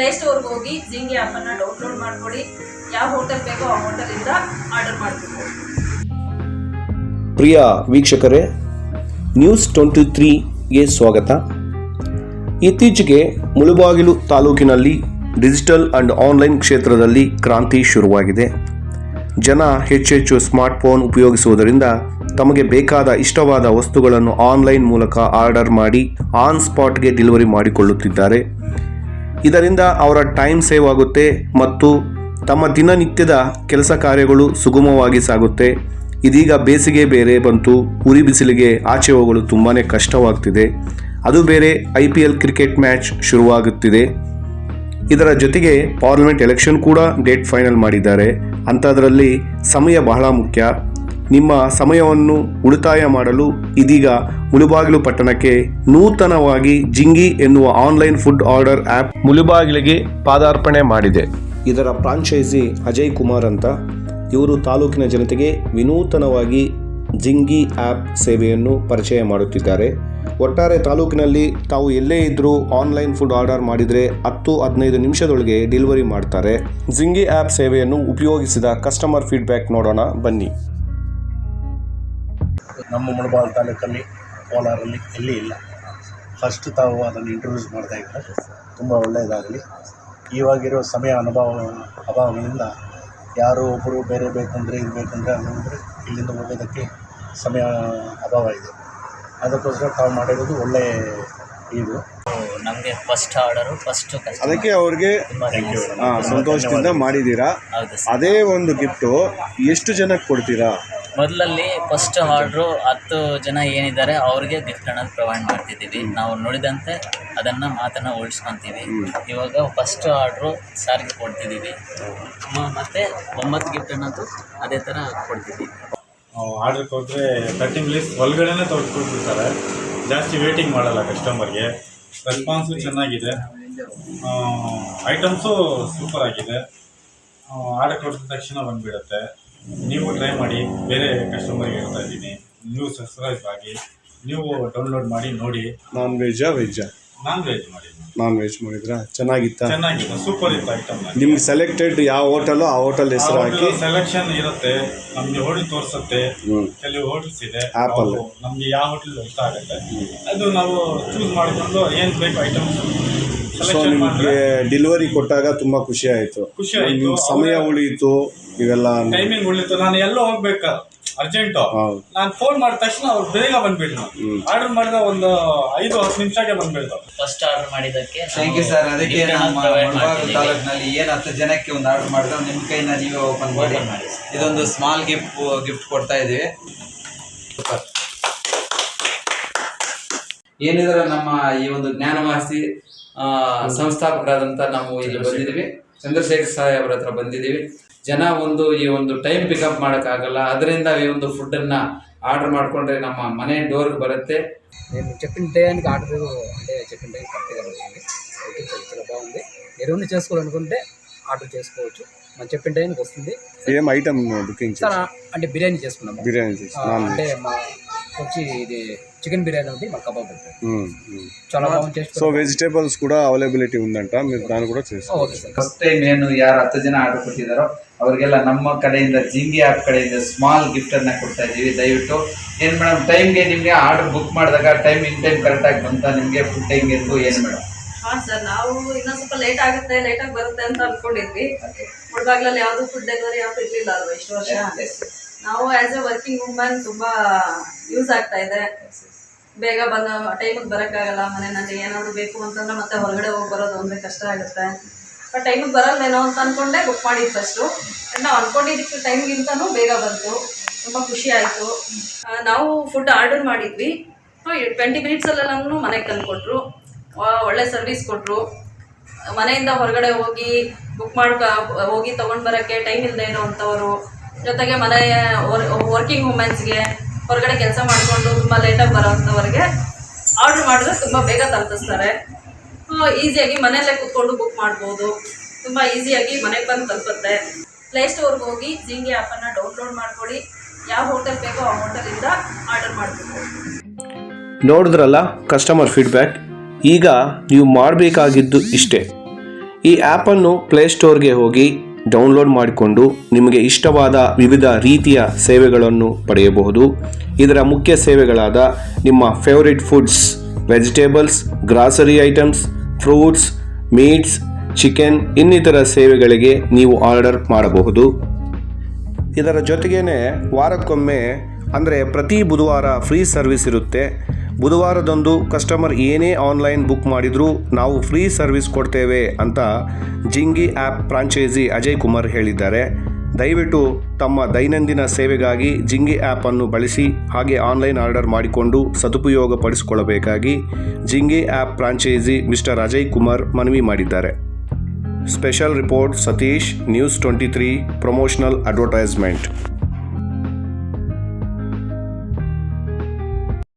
ಪ್ಲೇಸ್ಟೋರ್ಗೆ ಹೋಗಿ ಜಿಂಗಿ ಆ್ಯಪನ್ನು ಡೌನ್ಲೋಡ್ ಮಾಡ್ಕೊಳ್ಳಿ. ಯಾವ ಹೋಟೆಲ್ ಬೇಕೋ ಆ ಹೋಟೆಲಿಂದ ಆರ್ಡರ್ ಮಾಡಬೇಕು ಪ್ರಿಯ ವೀಕ್ಷಕರೇ, ನ್ಯೂಸ್ ಟ್ವೆಂಟಿ ತ್ರೀಗೆ ಸ್ವಾಗತ. ಇತ್ತೀಚೆಗೆ ಮುಳುಬಾಗಿಲು ತಾಲೂಕಿನಲ್ಲಿ ಡಿಜಿಟಲ್ ಆ್ಯಂಡ್ ಆನ್ಲೈನ್ ಕ್ಷೇತ್ರದಲ್ಲಿ ಕ್ರಾಂತಿ ಶುರುವಾಗಿದೆ. ಜನ ಹೆಚ್ಚೆಚ್ಚು ಸ್ಮಾರ್ಟ್ಫೋನ್ ಉಪಯೋಗಿಸುವುದರಿಂದ ತಮಗೆ ಬೇಕಾದ ಇಷ್ಟವಾದ ವಸ್ತುಗಳನ್ನು ಆನ್ಲೈನ್ ಮೂಲಕ ಆರ್ಡರ್ ಮಾಡಿ ಆನ್ ಸ್ಪಾಟ್ಗೆ ಡೆಲಿವರಿ ಮಾಡಿಕೊಳ್ಳುತ್ತಿದ್ದಾರೆ. ಇದರಿಂದ ಅವರ ಟೈಮ್ ಸೇವ್ ಆಗುತ್ತೆ ಮತ್ತು ತಮ್ಮ ದಿನನಿತ್ಯದ ಕೆಲಸ ಕಾರ್ಯಗಳು ಸುಗಮವಾಗಿ ಸಾಗುತ್ತೆ. ಇದೀಗ ಬೇಸಿಗೆ ಬೇರೆ ಬಂತು, ಉರಿ ಬಿಸಿಲಿಗೆ ಆಚೆ ಹೋಗಲು ತುಂಬಾ ಕಷ್ಟವಾಗ್ತಿದೆ. ಅದು ಬೇರೆ I P L cricket match ಶುರುವಾಗುತ್ತಿದೆ. ಇದರ ಜೊತೆಗೆ ಪಾರ್ಲಿಮೆಂಟ್ ಎಲೆಕ್ಷನ್ ಕೂಡ ಡೇಟ್ ಫೈನಲ್ ಮಾಡಿದ್ದಾರೆ. ಅಂಥದ್ರಲ್ಲಿ ಸಮಯ ಬಹಳ ಮುಖ್ಯ. ನಿಮ್ಮ ಸಮಯವನ್ನು ಉಳಿತಾಯ ಮಾಡಲು ಇದೀಗ ಮುಳುಬಾಗಿಲು ಪಟ್ಟಣಕ್ಕೆ ನೂತನವಾಗಿ ಜಿಂಗಿ ಎನ್ನುವ ಆನ್ಲೈನ್ ಫುಡ್ ಆರ್ಡರ್ ಆ್ಯಪ್ ಮುಳುಬಾಗಿಲಿಗೆ ಪಾದಾರ್ಪಣೆ ಮಾಡಿದೆ. ಇದರ ಫ್ರಾಂಚೈಸಿ ಅಜಯ್ ಕುಮಾರ್ ಅಂತ. ಇವರು ತಾಲೂಕಿನ ಜನತೆಗೆ ವಿನೂತನವಾಗಿ ಜಿಂಗಿ ಆ್ಯಪ್ ಸೇವೆಯನ್ನು ಪರಿಚಯ ಮಾಡುತ್ತಿದ್ದಾರೆ. ಒಟ್ಟಾರೆ ತಾಲೂಕಿನಲ್ಲಿ ತಾವು ಎಲ್ಲೇ ಇದ್ದರೂ ಆನ್ಲೈನ್ ಫುಡ್ ಆರ್ಡರ್ ಮಾಡಿದರೆ ಹತ್ತು ಹದಿನೈದು ನಿಮಿಷದೊಳಗೆ ಡೆಲಿವರಿ ಮಾಡ್ತಾರೆ. ಜಿಂಗಿ ಆ್ಯಪ್ ಸೇವೆಯನ್ನು ಉಪಯೋಗಿಸಿದ ಕಸ್ಟಮರ್ ಫೀಡ್ಬ್ಯಾಕ್ ನೋಡೋಣ ಬನ್ನಿ. ನಮ್ಮ ಮುಳಬಾಲ್ ತಾಲೂಕಲ್ಲಿ ಕೋಲಾರಲ್ಲಿ ಎಲ್ಲಿ ಇಲ್ಲ. ಫಸ್ಟ್ ತಾವು ಅದನ್ನು ಇಂಟ್ರೊಡ್ಯೂಸ್ ಮಾಡ್ತಾ ಇದ್ದಾರೆ. ತುಂಬ ಒಳ್ಳೆಯದಾಗಲಿ. ಇವಾಗಿರೋ ಸಮಯ ಅನುಭವ ಅಭಾವಗಳಿಂದ ಯಾರೋ ಒಬ್ಬರು ಬೇರೆ ಬೇಕಂದರೆ ಇದು ಬೇಕಂದರೆ ಅಂದರೆ ಇಲ್ಲಿಂದ ಹೋಗೋದಕ್ಕೆ ಸಮಯ ಅಭಾವ ಇದೆ. ಅದಕ್ಕೋಸ್ಕರ ತಾವು ಮಾಡಿರೋದು ಒಳ್ಳೆಯ ಇದು. ನಮಗೆ ಫಸ್ಟ್ ಆರ್ಡರು ಫಸ್ಟ್ ಅದಕ್ಕೆ ಅವ್ರಿಗೆ ಥ್ಯಾಂಕ್ ಯು ಸಂತೋಷದಿಂದ ಮಾಡಿದ್ದೀರಾ ಅದೇ ಒಂದು ಗಿಫ್ಟು ಎಷ್ಟು ಜನಕ್ಕೆ ಕೊಡ್ತೀರಾ? ಮೊದಲಲ್ಲಿ ಫಸ್ಟ್ ಆರ್ಡ್ರು ಹತ್ತು ಜನ ಏನಿದ್ದಾರೆ ಅವ್ರಿಗೆ ಗಿಫ್ಟ್ ಅನ್ನೋದು ಪ್ರೊವೈಡ್ ಮಾಡ್ತಿದ್ದೀವಿ. ನಾವು ನೋಡಿದಂತೆ ಅದನ್ನು ಮಾತನ್ನು ಉಳಿಸ್ಕೊತೀವಿ. ಇವಾಗ ಫಸ್ಟ್ ಆರ್ಡ್ರು ಸಾರಿಗೆ ಕೊಡ್ತಿದ್ದೀವಿ. ಮತ್ತು ಒಂಬತ್ತು ಗಿಫ್ಟ್ ಅನ್ನೋದು ಅದೇ ಥರ ಕೊಡ್ತಿದ್ದೀವಿ ಆರ್ಡರ್ ಕೊಟ್ಟರೆ ತರ್ಟಿ ಮಿನಿಟ್ಸ್ ಒಳಗಡೆನೇ ತೊಗೊಂಡ್ಬಿಡ್ತಾರೆ ಜಾಸ್ತಿ ವೇಟಿಂಗ್ ಮಾಡಲ್ಲ ಕಸ್ಟಮರ್ಗೆ ರೆಸ್ಪಾನ್ಸು ಚೆನ್ನಾಗಿದೆ. ಐಟಮ್ಸು ಸೂಪರ್ ಆಗಿದೆ. ಆರ್ಡರ್ ಕೊಟ್ಟಿದ ತಕ್ಷಣ ಬಂದುಬಿಡುತ್ತೆ. ನೀವು ಟ್ರೈ ಮಾಡಿ ಬೇರೆ ಕಸ್ಟಮರ್ಗೆ ಹೇಳ್ತಾ ಇದ್ದೀನಿ. ನೀವು ಸಬ್ಸ್ಕ್ರೈಬ್ ಆಗಿ ನೀವು ಡೌನ್ಲೋಡ್ ಮಾಡಿ ನೋಡಿ. ನಾನ್ ವೆಜ್ಜಾ ವೆಜ್ಜಾ ನಾನ್ ವೆಜ್ ಮಾಡಿ. ನಾನ್ ವೆಜ್ ಮಾಡಿದ್ರಾ? ಚೆನ್ನಾಗಿತ್ತಾ? ಚೆನ್ನಾಗಿದೆ ಸೂಪರ್ ಇತ್ತು ಐಟಮ್ ನಿಮ್ಗೆ ಸೆಲೆಕ್ಟೆಡ್ ಯಾವ ಹೋಟೆಲು ಆ ಹೋಟೆಲ್ ಹೆಸರು ಹಾಕಿ? ಸೆಲೆಕ್ಷನ್ ಇರುತ್ತೆ ನಮ್ಗೆ ಹೋಟೆಲ್ ತೋರಿಸುತ್ತೆ. ಕೆಲವು ಹೋಟೆಲ್ಸ್ ಇದೆ App ಅಲ್ಲಿ. ನಮ್ಗೆ ಯಾವ ಹೋಟೆಲ್ ಇಷ್ಟ ಆಗುತ್ತೆ ಅದು ನಾವು ಚೂಸ್ ಮಾಡಿಕೊಂಡು ಏನ್ ಬೇಕು ಐಟಮ್ಸ್ ಸೊ ನಿಮಗೆ ಡೆಲಿವರಿ ಕೊಟ್ಟಾಗ ತುಂಬಾ ಖುಷಿ ಆಯ್ತು. ಖುಷಿ ಆಯ್ತು. ಸಮಯ ಉಳಿಯಿತು ಇವೆಲ್ಲ ಟೈಮಿಂಗ್ ಉಳಿತು. ನಾನು ಎಲ್ಲೋ ಹೋಗ್ಬೇಕು ಅರ್ಜೆಂಟ್ ಹೌದು. ನಾನು ಫೋನ್ ಮಾಡಿದ ತಕ್ಷಣ ಅವ್ರು ಬೇಗ ಬಂದ್ಬಿಟ್ರು. ಆರ್ಡರ್ ಮಾಡಿದ ಒಂದು ಐದು ಹತ್ತು ನಿಮಿಷಕ್ಕೆ ಬಂದ್ಬಿಡ್ತು. ಫಸ್ಟ್ ಆರ್ಡರ್ ಮಾಡಿದ್ದಕ್ಕೆ ಥ್ಯಾಂಕ್ ಯು ಸರ್ ಅದಕ್ಕೆ ನಮ್ಮ ಮುಳಬಾಗಿಲು ತಾಲೂಕಿನಲ್ಲಿ ಏನು ಹತ್ತು ಜನಕ್ಕೆ ಒಂದು ಆರ್ಡರ್ ಮಾಡಿದ್ರೆ ನಿಮ್ಮ ಕೈನ ನೀವೇ ಓಪನ್ ಮಾಡಿ. ಮಾಡಿ. ಇದೊಂದು ಸ್ಮಾಲ್ ಗಿಫ್ಟ್ ಗಿಫ್ಟ್ ಕೊಡ್ತಾ ಇದೀವಿ. ಏನಿದ್ರೆ ನಮ್ಮ ಈ ಒಂದು ಜ್ಞಾನವಾಸಿ ಸಂಸ್ಥಾಪಕರಾದಂಥ ನಾವು ಇಲ್ಲಿ ಬಂದಿದ್ದೀವಿ. ಚಂದ್ರಶೇಖರ್ ಸಾಹೇಬ್ ಅವರ ಹತ್ರ ಬಂದಿದ್ದೀವಿ. ಜನ ಒಂದು ಈ ಒಂದು ಟೈಮ್ ಪಿಕಪ್ ಮಾಡೋಕ್ಕಾಗಲ್ಲ. ಅದರಿಂದ ಈ ಒಂದು ಫುಡ್ಡನ್ನು ఆర్డర్ మాడుకుంటే నమ్మ మనే డోర్కి బరితే నేను చెప్పిన టైంకి ఆర్డర్ అంటే చెప్పిన టైం కరెక్ట్గా వచ్చింది. ఓకే చాలా చేసుకోవాలనుకుంటే ఆర్డర్ చేసుకోవచ్చు. మనం చెప్పిన టైంకి వస్తుంది. ఏం ఐటమ్ బుకింగ్ అంటే బిర్యానీ చేసుకున్నాం బిర్యానీ అంటే మా వచ్చి ఇది చికెన్ బిర్యానీ ఒకటి మా కబాబ్ ఉంటుంది మ్మ్, మ్మ్. చాలా బాగుంది టేస్ట్ సో వెజిటేబల్స్ కూడా అవైలబిలిటీ ఉందంట మీరు దాన్ని కూడా చేస్తారు ఓకే సార్ ಫಸ್ಟ್ ಟೈಮ್ ಏನು ಯಾರು ಹತ್ತು ಜನ ಆರ್ಡರ್ ಕೊಟ್ಟಿದ್ದಾರೋ ಅವರಿಗೆಲ್ಲ ನಮ್ಮ ಕಡೆಯಿಂದ ಜಿಂಗಿ ಆ್ಯಪ್ ಕಡೆಯಿಂದ ಸ್ಮಾಲ್ ಗಿಫ್ಟ್ ಅನ್ನ ಕೊಡ್ತಾ ಇದ್ದೀವಿ ದಯವಿಟ್ಟು ಏನು ಮೇಡಮ್ ಟೈಮ್ಗೆ ನಿಮಗೆ ಆರ್ಡರ್ ಬುಕ್ ಮಾಡಿದಾಗ ಟೈಮ್ ಇನ್ ಟೈಮ್ ಕರೆಕ್ಟಾಗಿ ಬಂತ ನಿಮಗೆ ಫುಡ್ ಹೆಂಗಿತ್ತು ಏನು ಮೇಡಮ್ ಹಾಂ ಸರ್ ನಾವು ಇನ್ನೊಂದು ಸ್ವಲ್ಪ ಲೇಟ್ ಆಗುತ್ತೆ ಲೇಟಾಗಿ ಬರುತ್ತೆ ಅಂತ ಅನ್ಕೊಂಡಿದ್ವಿ ಮುಳ್ಬಾಗ್ಲಲ್ಲಿ ಯಾವುದು ಫುಡ್ ಡೆಲಿವರಿ ಆ್ಯಪ್ ಇರಲಿಲ್ಲ ಅಲ್ವಾ ಇಷ್ಟು ವರ್ಷ ನಾವು ಆ್ಯಸ್ ಎ ವರ್ಕಿಂಗ್ ವುಮನ್ ತುಂಬ ಯೂಸ್ ಆಗ್ತಾ ಇದೆ. ಬೇಗ ಬಂದ ಟೈಮಿಗೆ ಬರೋಕ್ಕಾಗಲ್ಲ, ಮನೆಯಲ್ಲಿ ಏನಾದರೂ ಬೇಕು ಅಂತಂದ್ರೆ ಮತ್ತೆ ಹೊರಗಡೆ ಹೋಗಿ ಬರೋದು ಅಂದರೆ ಕಷ್ಟ ಆಗುತ್ತೆ. ಬಟ್ ಟೈಮಿಗೆ ಬರಲ್ಲೇನೋ ಅಂತ ಅಂದ್ಕೊಂಡೆ ಬುಕ್ ಮಾಡಿದ್ದು ಫಸ್ಟು ನಾವು ಅಂದ್ಕೊಂಡಿದ್ದಕ್ಕೆ ಟೈಮ್ಗಿಂತನೂ ಬೇಗ ಬಂತು. ತುಂಬ ಖುಷಿ ಆಯಿತು. ನಾವು ಫುಡ್ ಆರ್ಡರ್ ಮಾಡಿದ್ವಿ. ಟ್ವೆಂಟಿ ಮಿನಿಟ್ಸಲ್ಲೆಲ್ಲನೂ ಮನೆಗೆ ತಂದುಕೊಟ್ರು. ಒಳ್ಳೆ ಸರ್ವಿಸ್ ಕೊಟ್ಟರು ಮನೆಯಿಂದ ಹೊರಗಡೆ ಹೋಗಿ ಬುಕ್ ಮಾಡ್ಕೊ, ಹೋಗಿ ತೊಗೊಂಡು ಬರೋಕ್ಕೆ ಟೈಮ್ ಇಲ್ಲದೆ ಇರೋವಂಥವ್ರು ಜೊತೆಗೆ ಮನೆ ವರ್ಕಿಂಗ್ ವುಮೆನ್ಸ್ಗೆ ಹೊರಗಡೆ ಕೆಲಸ ಮಾಡಿಕೊಂಡು ತುಂಬ ಲೇಟಾಗಿ ಬರೋವಂಥವ್ರಿಗೆ ಆರ್ಡ್ರ್ ಮಾಡಿದ್ರೆ ತುಂಬ ಬೇಗ ತಲುಪಿಸ್ತಾರೆ. ಈಸಿಯಾಗಿ ಮನೆಯಲ್ಲೇ ಕೂತ್ಕೊಂಡು ಬುಕ್ ಮಾಡ್ಬೋದು. ತುಂಬ ಈಸಿಯಾಗಿ ಮನೆಗೆ ಬಂದು ತಲುಪುತ್ತೆ. ಪ್ಲೇಸ್ಟೋರ್ಗೆ ಹೋಗಿ ಜಿಂಗಿ ಆ್ಯಪನ್ನು ಡೌನ್ಲೋಡ್ ಮಾಡ್ಕೊಳ್ಳಿ. ಯಾವ ಹೋಟೆಲ್ ಬೇಕೋ ಆ ಹೋಟೆಲಿಂದ ಆರ್ಡರ್ ಮಾಡಬೇಕು ನೋಡಿದ್ರಲ್ಲ ಕಸ್ಟಮರ್ ಫೀಡ್ಬ್ಯಾಕ್ ಈಗ ನೀವು ಮಾಡಬೇಕಾಗಿದ್ದು ಇಷ್ಟೇ. ಈ ಆ್ಯಪನ್ನು ಪ್ಲೇಸ್ಟೋರ್ಗೆ ಹೋಗಿ ಡೌನ್ಲೋಡ್ ಮಾಡಿಕೊಂಡು ನಿಮಗೆ ಇಷ್ಟವಾದ ವಿವಿಧ ರೀತಿಯ ಸೇವೆಗಳನ್ನು ಪಡೆಯಬಹುದು. ಇದರ ಮುಖ್ಯ ಸೇವೆಗಳಾದ ನಿಮ್ಮ favourite foods vegetables grocery items fruits meats chicken ಇನ್ನಿತರ ಸೇವೆಗಳಿಗೆ ನೀವು ಆರ್ಡರ್ ಮಾಡಬಹುದು. ಇದರ ಜೊತೆಗೇ ವಾರಕ್ಕೊಮ್ಮೆ, ಅಂದರೆ ಪ್ರತಿ ಬುಧವಾರ ಫ್ರೀ ಸರ್ವಿಸ್ ಇರುತ್ತೆ. ಬುಧವಾರದಂದು ಕಸ್ಟಮರ್ ಏನೇ ಆನ್ಲೈನ್ ಬುಕ್ ಮಾಡಿದರೂ ನಾವು ಫ್ರೀ ಸರ್ವಿಸ್ ಕೊಡ್ತೇವೆ ಅಂತ ಜಿಂಗಿ ಆ್ಯಪ್ ಫ್ರಾಂಚೈಸಿ ಅಜಯ್ ಕುಮಾರ್ ಹೇಳಿದ್ದಾರೆ. ದಯವಿಟ್ಟು ತಮ್ಮ ದೈನಂದಿನ ಸೇವೆಗಾಗಿ ಜಿಂಗಿ ಆ್ಯಪನ್ನು ಬಳಸಿ ಹಾಗೆ ಆನ್ಲೈನ್ ಆರ್ಡರ್ ಮಾಡಿಕೊಂಡು ಸದುಪಯೋಗ ಪಡಿಸಿಕೊಳ್ಳಬೇಕಾಗಿ Jingi app franchise mister Ajay Kumar ಮನವಿ ಮಾಡಿದ್ದಾರೆ. Special report Satish news twenty three promotional advertisement